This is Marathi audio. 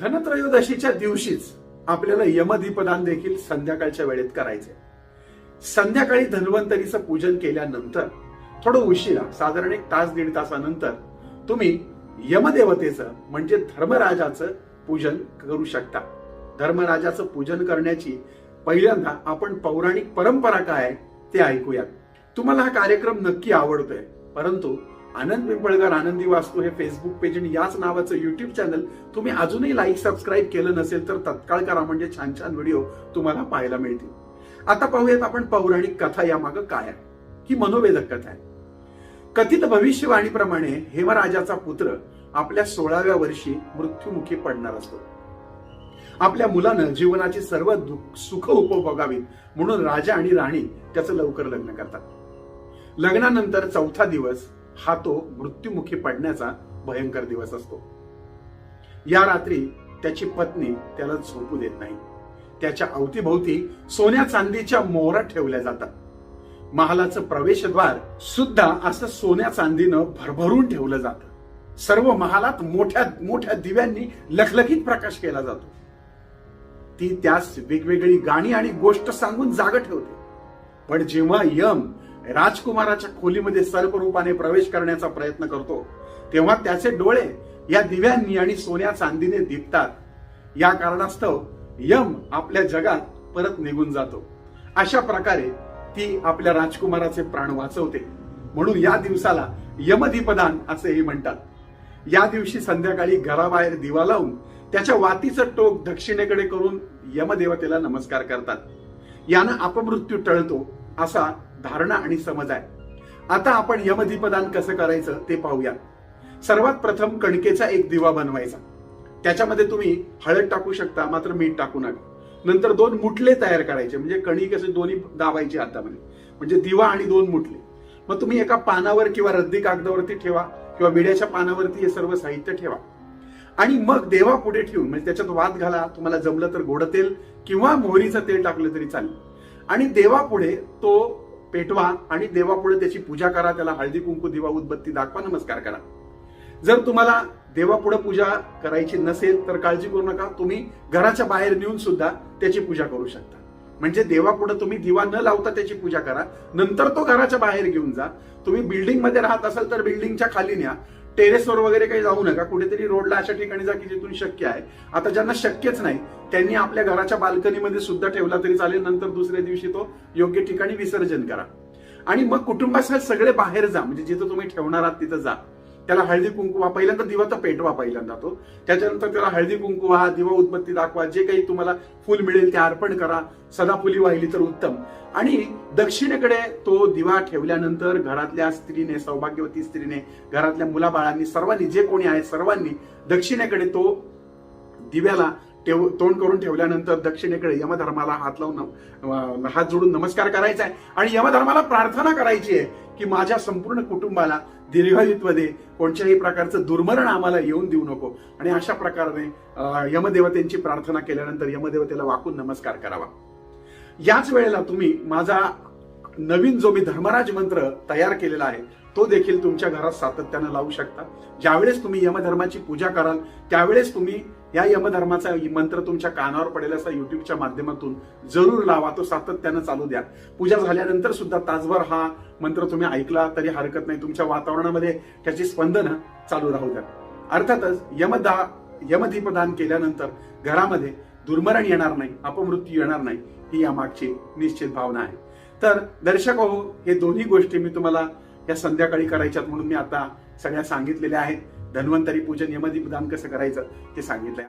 धनत्रयोदशीच्या दिवशीच आपल्याला यमदीपदान देखील संध्याकाळच्या वेळेत करायचे. संध्याकाळी धन्वंतरीचं पूजन केल्यानंतर थोडं उशिरा साधारण एक तास दीड तासानंतर तुम्ही यमदेवतेचं म्हणजे धर्मराजाचं पूजन करू शकता. धर्मराजाचं पूजन करण्याची पहिल्यांदा आपण पौराणिक परंपरा काय आहे ते ऐकूयात. तुम्हाला हा कार्यक्रम नक्की आवडतोय परंतु आनंद पिंपळकर आनंदी वास्तू हे फेसबुक पेज आणि याच नावाचं युट्यूब चॅनल तुम्ही अजूनही लाईक सबस्क्राईब केलं नसेल तर तत्काळ करा म्हणजे छान छान व्हिडिओ तुम्हाला पाहायला मिळतील. आता पाहूयात आपण पौराणिक कथा यामागं काय आहे? ही मनोवेदक कथा आहे. कथित भविष्यवाणीप्रमाणे हेमराजाचा पुत्र आपल्या सोळाव्या वर्षी मृत्युमुखी पडणार असतो. आपल्या मुलानं जीवनाची सर्व दुःख- सुख उपभोगावी म्हणून राजा आणि राणी त्याचं लवकर लग्न करतात. लग्नानंतर चौथा दिवस हा तो मृत्युमुखी पडण्याचा भयंकर दिवस असतो. या रात्री त्याची पत्नी त्याला झोपू देत नाही. त्याच्या अवतीभोवती सोन्या चांदीच्या मोहरा ठेवल्या जातात. महालाचं प्रवेशद्वार सुद्धा असं सोन्या चांदीनं भरभरून ठेवलं जातं. सर्व महालात मोठ्या मोठ्या दिव्यांनी लखलखीत प्रकाश केला जातो. ती त्यास वेगवेगळी गाणी आणि गोष्ट सांगून जाग ठेवते. पण जेव्हा यम राजकुमाराच्या खोलीमध्ये सर्परूपाने प्रवेश करण्याचा प्रयत्न करतो तेव्हा त्याचे डोळे या दिव्यांनी आणि सोन्या चांदीने दिपतात. या कारणास्तव यम आपल्या जगात परत निघून जातो. अशा प्रकारे ती आपल्या राजकुमाराचे प्राण वाचवते. म्हणून या दिवसाला यमदीपदान असेही म्हणतात. या दिवशी संध्याकाळी घराबाहेर दिवा लावून त्याच्या वातीचं टोक दक्षिणेकडे करून यमदेवतेला नमस्कार करतात. यानं अपमृत्यू टळतो. असा धारणा आणि समज आहे. आता आपण यमदीपदान कसं करायचं ते पाहूया सर्वात प्रथम कणकेचा एक दिवा बनवायचा. त्याच्यामध्ये तुम्ही हळद टाकू शकता मात्र मीठ टाकू नका. नंतर दोन मुठले तयार करायचे म्हणजे कणिक असे दोन्ही दाबायचे हातामध्ये. म्हणजे दिवा आणि दोन मुठले मग तुम्ही एका पानावर किंवा रद्दी कागदावरती ठेवा किंवा विड्याच्या पानावरती हे सर्व साहित्य ठेवा. आणि मग देवा पुढे ठेवून म्हणजे त्याच्यात वाद घाला तुम्हाला जमलं तर गोड तेल किंवा मोहरीचं तेल टाकलं तरी चालेल. आणि देवापुढे तो पेटवा आणि देवापुढे त्याची पूजा करा त्याला हळदी कुंकू दिवा उदबत्ती दाखवा नमस्कार करा. जर तुम्हाला देवापुढे पूजा करायची नसेल तर काळजी करू नका. तुम्ही घराच्या बाहेर नेऊन सुद्धा त्याची पूजा करू शकता. म्हणजे देवापुढे तुम्ही दिवा न लावता त्याची पूजा करा. नंतर तो घराच्या बाहेर घेऊन जा. तुम्ही बिल्डिंगमध्ये राहत असाल तर बिल्डिंगच्या खाली न्या. टेरेसवर वगैरे काही जाऊ नका. कुठेतरी रोडला अशा ठिकाणी जा की जिथून शक्य आहे. आता ज्यांना शक्यच नाही त्यांनी आपल्या घराच्या बाल्कनीमध्ये सुद्धा ठेवला तरी चालेल. नंतर दुसऱ्या दिवशी तो योग्य ठिकाणी विसर्जन करा. आणि मग कुटुंबासह सगळे बाहेर जा. म्हणजे जिथं तुम्ही ठेवणार आहात तिथं जा. त्याला हळदी कुंकू हा पहिल्यांदा दिवाचा पेटवा पहिल्यांदा तो. त्याच्यानंतर त्याला हळदी कुंकू व्हा दिवा उदबत्ती दाखवा. जे काही तुम्हाला फुल मिळेल ते अर्पण करा. सदाफुली वाहिली तर उत्तम. आणि दक्षिणेकडे तो दिवा ठेवल्यानंतर घरातल्या स्त्रीने सौभाग्यवती स्त्रीने घरातल्या मुलाबाळांनी सर्वांनी जे कोणी आहेत सर्वांनी दक्षिणेकडे तो दिव्याला ठेव तोंड करून ठेवल्यानंतर दक्षिणेकडे यमधर्माला हात लावून हात जोडून नमस्कार करायचा आहे आणि यमधर्माला प्रार्थना करायची आहे की माझ्या संपूर्ण कुटुंबाला दीर्घायुत्व दे कोणत्याही प्रकारचं दुर्मरण आम्हाला येऊन देऊ नको. आणि अशा प्रकारे यमदेवतेंची प्रार्थना केल्यानंतर यमदेवतेला वाकून नमस्कार करावा. याच वेळेला तुम्ही माझा नवीन जो मी धर्मराज मंत्र तयार केलेला आहे तो देखील तुमच्या घरात सातत्यानं लावू शकता. ज्यावेळेस तुम्ही यमधर्माची पूजा कराल त्यावेळेस तुम्ही या यमधर्माचा मंत्र तुमच्या कानावर पडेल असा युट्यूबच्या माध्यमातून जरूर लावा. तो सातत्यानं चालू द्या. पूजा झाल्यानंतर सुद्धा तासभर हा मंत्र तुम्ही ऐकला तरी हरकत नाही. तुमच्या वातावरणामध्ये त्याची स्पंदनं चालू राहू द्या. अर्थातच यमदा यमधीपदान केल्यानंतर घरामध्ये दुर्मरण येणार नाही अपमृत्यू येणार नाही ही यामागची निश्चित भावना आहे. तर दर्शक हो हे दोन्ही गोष्टी मी तुम्हाला या संध्याकाळी करायच्यात म्हणून मी आता सगळ्या सांगितलेल्या आहेत. धन्वंतरी पूजन यमदीपदान कसं करायचं ते सांगितलंय.